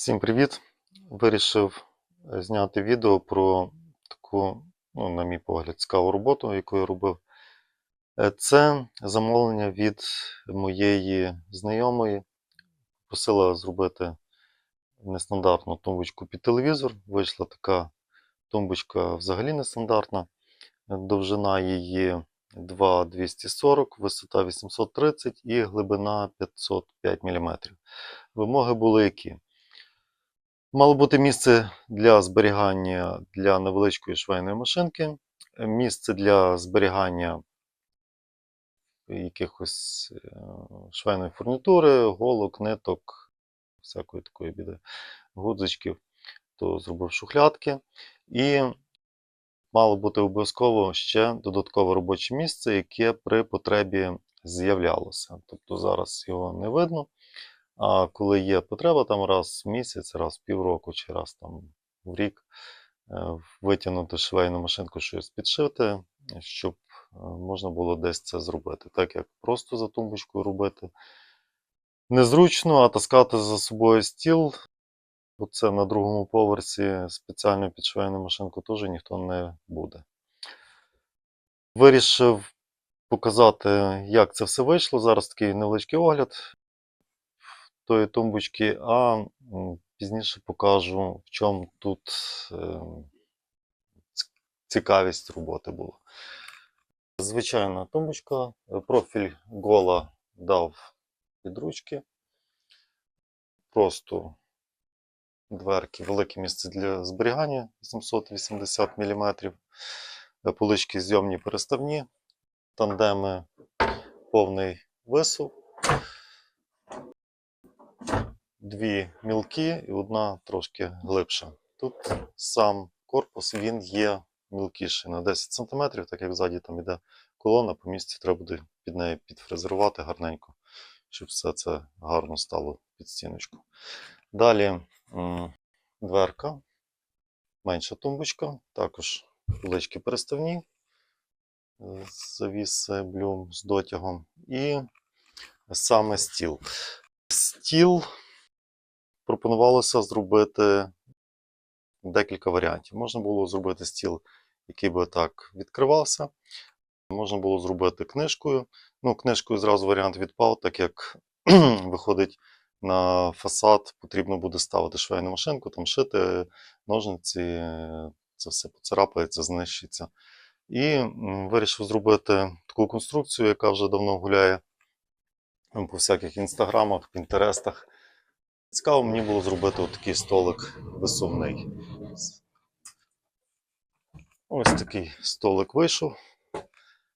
Всім привіт! Вирішив е, зняти відео про таку, ну, на мій погляд, цікаву роботу, яку я робив. Е, Це замовлення від моєї знайомої. Просила зробити нестандартну тумбочку під телевізор. Вийшла така тумбочка взагалі нестандартна. Е, Довжина її 2,240, висота 830 і глибина 505 мм. Вимоги були які? Мало бути місце для зберігання для невеличкої швейної машинки, е, місце для зберігання якихось е, швейної фурнітури, голок, ниток, всякої такої біди, гудзичків, то зробив шухлядки. І мало бути обов'язково ще додаткове робоче місце, яке при потребі з'являлося. Тобто зараз його не видно. А коли є потреба, там раз в місяць, раз в півроку чи раз там в рік е, витягнути швейну машинку, щось підшити, щоб е, можна було десь це зробити. Так як просто за тумбочкою робити незручно, а таскати за собою стіл, бо це на другому поверсі спеціально під швейну машинку теж ніхто не буде. Вирішив показати, як це все вийшло. Зараз такий невеличкий огляд тої тумбочки, а пізніше покажу, в чому тут е, цікавість роботи була. Звичайна тумбочка, е, профіль гола дав під ручки. Просто дверки, велике місце для зберігання 880 мм, полички зйомні переставні, тандеми повний висув дві мілкі і одна трошки глибша. Тут сам корпус він є мілкіший на 10 см, так як ззаді там іде колона, по місці треба буде під неї підфрезерувати гарненько, щоб все це гарно стало під стіночку. Далі дверка, менша тумбочка, також полички переставні, е, завіси блюм з дотягом і саме стіл. Стіл пропонувалося зробити декілька варіантів. Можна було зробити стіл, який би так відкривався. Можна було зробити книжкою. Ну, книжкою зразу варіант відпав, так як виходить на фасад, потрібно буде ставити швейну машинку, там шити, ножниці, це все поцарапається, знищиться. І вирішив зробити таку конструкцію, яка вже давно гуляє по всяких інстаграмах, пінтерестах. Цікаво мені було зробити такий столик висувний. Ось такий столик вийшов.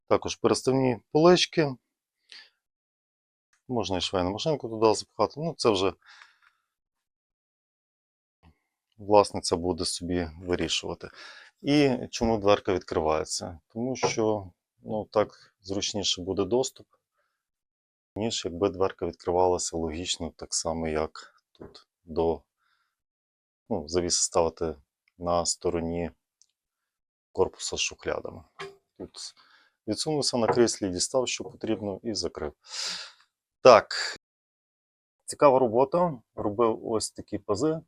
Також переставні полички. Можна і швейну машинку туди запхати. Ну, це вже власниця буде собі вирішувати. І чому дверка відкривається? Тому що ну, так зручніше буде доступ, ніж якби дверка відкривалася логічно, так само, як тут до ну, завіси ставити на стороні корпуса з шухлядами. Тут відсунувся на кріслі, дістав, що потрібно, і закрив. Так, цікава робота. Робив ось такі пази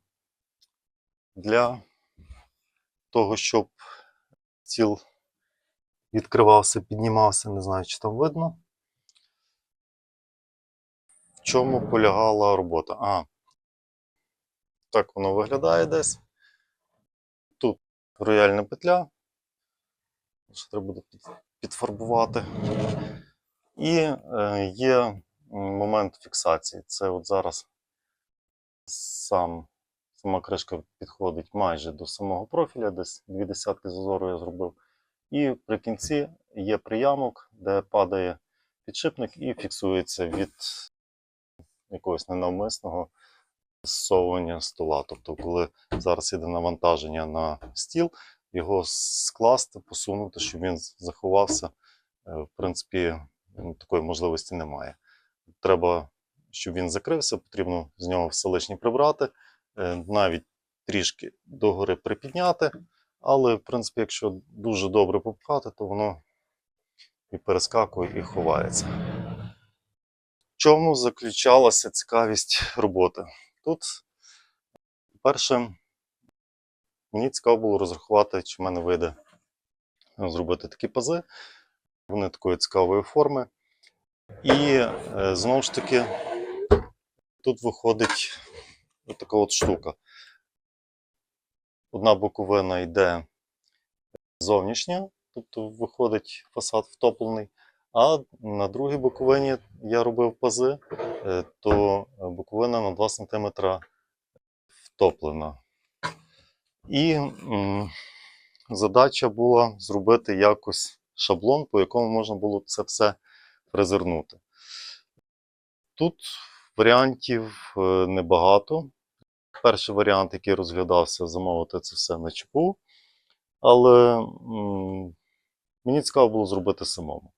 для того, щоб стіл відкривався, піднімався, не знаю, чи там видно. В чому полягала робота? А, так воно виглядає десь. Тут рояльна петля. Що треба буде підфарбувати. І е, є момент фіксації. Це от зараз сам, сама кришка підходить майже до самого профіля, десь дві десятки зазору я зробив. І при кінці є приямок, де падає підшипник і фіксується від якогось ненавмисного зсовування стола. Тобто, коли зараз іде навантаження на стіл, його скласти, посунути, щоб він заховався. е, В принципі, такої можливості немає. Треба, щоб він закрився, потрібно з нього все лишнє прибрати, е, навіть трішки догори припідняти. Але, в принципі, якщо дуже добре попхати, то воно і перескакує, і ховається. В чому заключалася цікавість роботи? Тут По-перше, мені цікаво було розрахувати, чи в мене вийде зробити такі пази. Вони такої цікавої форми. І е, знову ж таки, тут виходить така от штука. Одна боковина йде зовнішня, тобто виходить фасад втоплений. А на другій боковині я робив пази, е, то боковина на 2 см втоплена. І задача була зробити якось шаблон, по якому можна було це все фрезернути. Тут варіантів е, небагато. Перший варіант, який розглядався, замовити це все на ЧПУ, але мені цікаво було зробити самому.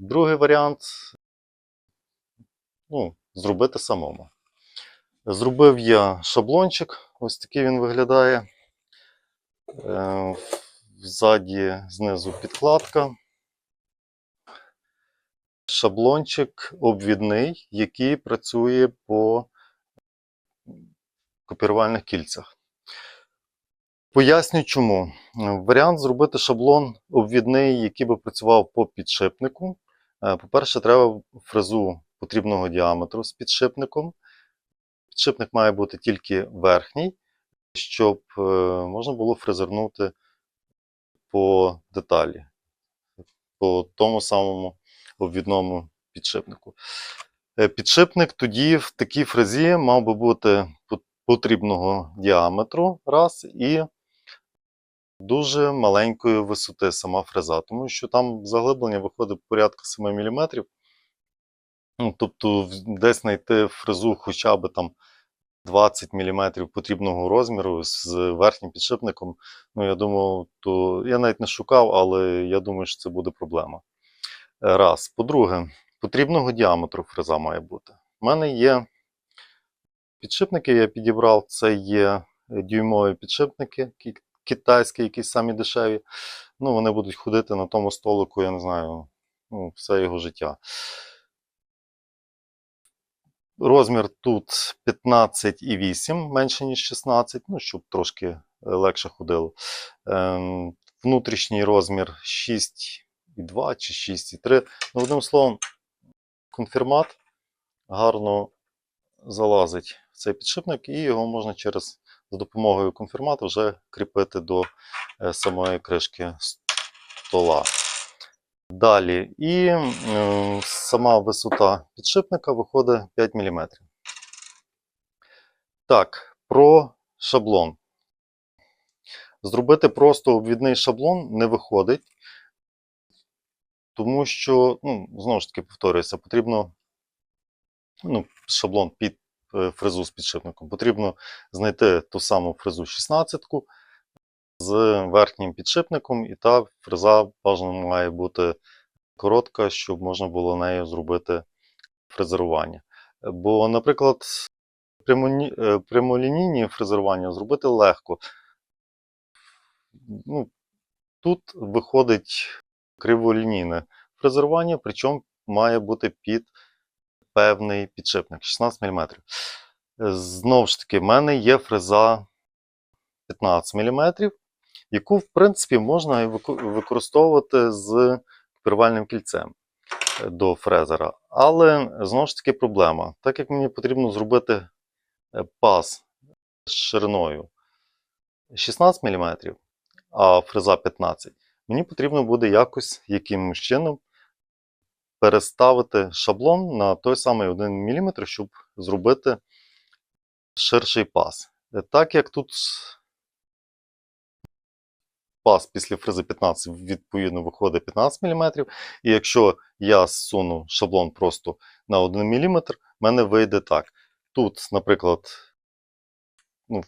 Другий варіант ну, зробити самому. Зробив я шаблончик, ось такий він виглядає. Е, Ззаді знизу підкладка. Шаблончик обвідний, який працює по копірувальних кільцях. Поясню чому. Варіант зробити шаблон обвідний, який би працював по підшипнику. Е, По-перше, треба фрезу потрібного діаметру з підшипником. Підшипник має бути тільки верхній, щоб е, можна було фрезернути по деталі, по тому самому обвідному підшипнику. Е, Підшипник тоді в такій фрезі мав би бути потрібного діаметру раз і дуже маленької висоти сама фреза, тому що там заглиблення виходить порядка 7 мм. Ну, тобто десь знайти фрезу хоча б там 20 мм потрібного розміру з верхнім підшипником. Ну, я думав, то я навіть не шукав, але я думаю, що це буде проблема. Е, Раз. По-друге, потрібного діаметру фреза має бути. У мене є підшипники, я підібрав. Це є дюймові підшипники, китайські, які самі дешеві. Ну, вони будуть ходити на тому столику, я не знаю, ну, все його життя. Розмір тут 15,8, менше, ніж 16, ну, щоб трошки е, легше ходило. Ем, внутрішній розмір 6,2 чи 6,3. Ну, одним словом, конфірмат гарно залазить в цей підшипник, і його можна через за допомогою конфірмату вже кріпити до е, самої кришки стола. Далі, і сама висота підшипника виходить 5 мм. Так, про шаблон. Зробити просто обвідний шаблон не виходить, тому що, ну, знову ж таки, повторююся, потрібно ну, шаблон під фрезу з підшипником. Потрібно знайти ту саму фрезу 16 з верхнім підшипником, і та фреза бажано має бути коротка, щоб можна було нею зробити фрезерування. Бо, наприклад, е, прямолінійні фрезерування зробити легко. Ну, тут виходить криволінійне фрезерування, причому має бути під певний підшипник 16 мм. Знову ж таки, в мене є фреза 15 мм, яку, в принципі, можна використовувати з копірувальним кільцем е, до фрезера. Але знову ж таки проблема. Так як мені потрібно зробити е, паз шириною 16 мм, а фреза 15, мені потрібно буде якось якимось чином переставити шаблон на той самий 1 мм, щоб зробити ширший паз. Е, Так як тут паз після фрези 15 відповідно виходить 15 мм, і якщо я зсуну шаблон просто на 1 мм, в мене вийде так. Тут, наприклад, ну,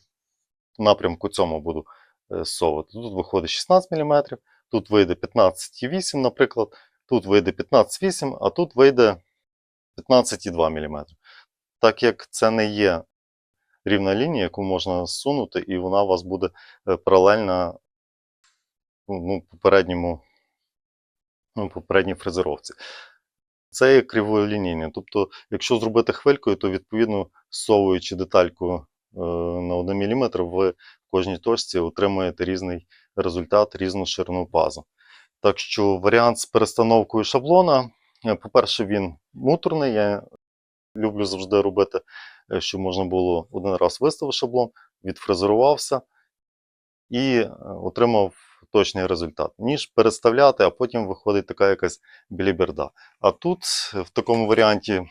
в напрямку цьому буду е, зсовувати. Тут виходить 16 мм, тут вийде 15,8, наприклад, тут вийде 15,8, а тут вийде 15,2 мм. Так як це не є рівна лінія, яку можна зсунути, і вона у вас буде е, паралельна ну, попередньому, ну, попередній фрезеровці. Це є криволінійне. Тобто, якщо зробити хвилькою, то відповідно зсовуючи детальку е, на 1 мм, ви в кожній точці отримаєте різний результат, різну ширину пазу. Так що варіант з перестановкою шаблона, е, по-перше, він муторний. Я люблю завжди робити, е, щоб можна було один раз виставив шаблон, відфрезерувався і е, отримав точний результат, ніж переставляти, а потім виходить така якась біліберда. А тут в такому варіанті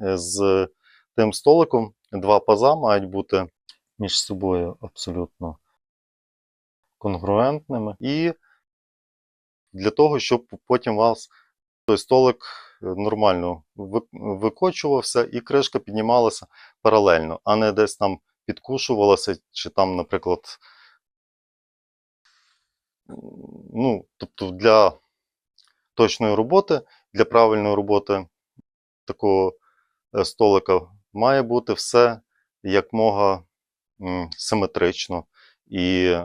з тим столиком два паза мають бути між собою абсолютно конгруентними. І для того, щоб потім у вас той столик е, нормально викочувався і кришка піднімалася паралельно, а не десь там підкушувалася, чи там, наприклад, ну, тобто для точної роботи, для правильної роботи такого е, столика має бути все якмога м, симетрично і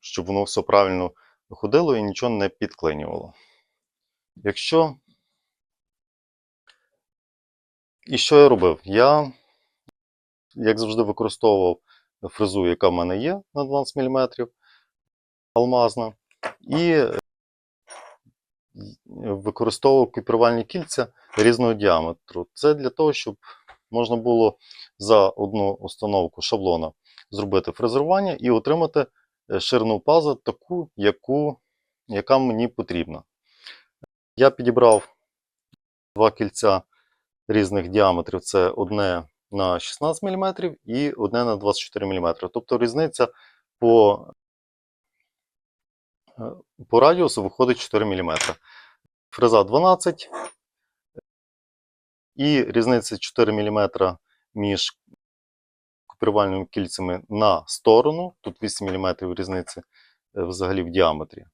щоб воно все правильно ходило і нічого не підклинювало. Якщо. І що я робив? Я, як завжди, використовував фрезу, яка в мене є на 12 мм, алмазна, і е, використовував купірувальні кільця різного діаметру. Це для того, щоб можна було за одну установку шаблона зробити фрезерування і отримати е, ширину пазу таку, яку, яка мені потрібна. Я підібрав два кільця різних діаметрів. Це одне на 16 мм і одне на 24 мм. Тобто різниця по, е, по радіусу виходить 4 мм. Фреза 12 і різниця 4 мм між купірувальними кільцями на сторону. Тут 8 мм різниці е, взагалі в діаметрі.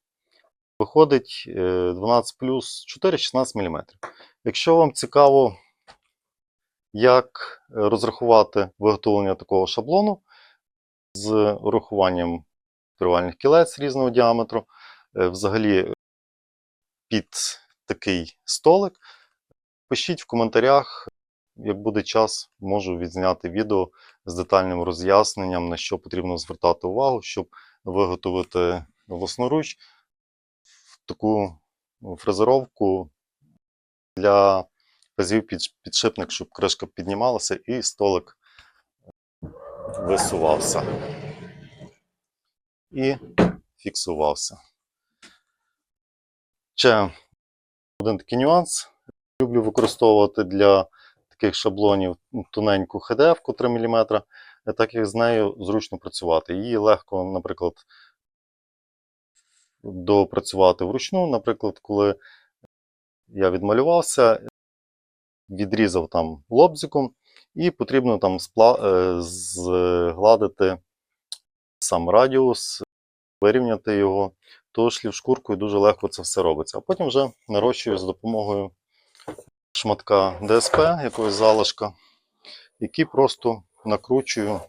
Виходить е, 12 плюс 4 16 мм. Якщо вам цікаво, як е, розрахувати виготовлення такого шаблону з урахуванням купірувальних кілець різного діаметру, е, взагалі під такий столик, пишіть в коментарях. Як буде час, можу відзняти відео з детальним роз'ясненням, на що потрібно звертати увагу, щоб виготовити власноруч таку фрезеровку для пазів підшипник, щоб кришка піднімалася і столик висувався і фіксувався. Ще один такий нюанс. Люблю використовувати для таких шаблонів тоненьку HDF 3 мм, так як з нею зручно працювати. Її легко, наприклад, допрацювати вручну. Наприклад, коли я відмалювався, відрізав там лобзиком, і потрібно там е, згладити сам радіус, вирівняти його, то шлівшкуркою дуже легко це все робиться. А потім вже нарощую за допомогою шматка ДСП, якогось залишка, який просто накручую,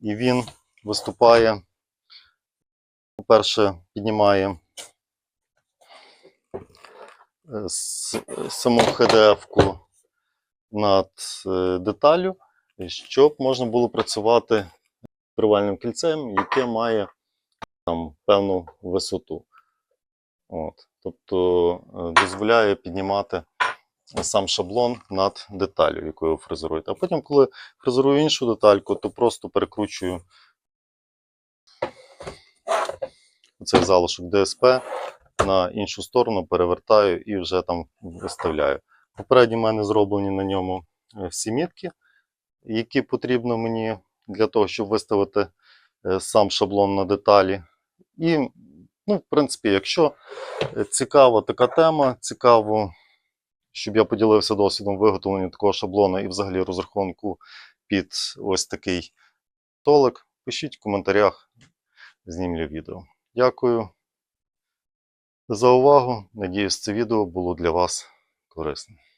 і він виступає, по-перше, піднімає е, саму HDF-ку над е, деталю, щоб можна було працювати привальним кільцем, яке має там певну висоту. От. Тобто е, дозволяє піднімати сам шаблон над деталю, якою ви фрезеруєте. А потім, коли фрезерую іншу детальку, то просто перекручую цей залишок ДСП на іншу сторону, перевертаю і вже там виставляю. Попередньо в мене зроблені на ньому е, всі мітки, які потрібно мені для того, щоб виставити е, сам шаблон на деталі. І, ну, в принципі, якщо е, цікава така тема, цікаво, щоб я поділився досвідом виготовлення такого шаблону і взагалі розрахунку під ось такий толик, пишіть в коментарях, знімлю відео. Дякую за увагу. Надіюсь, це відео було для вас корисним.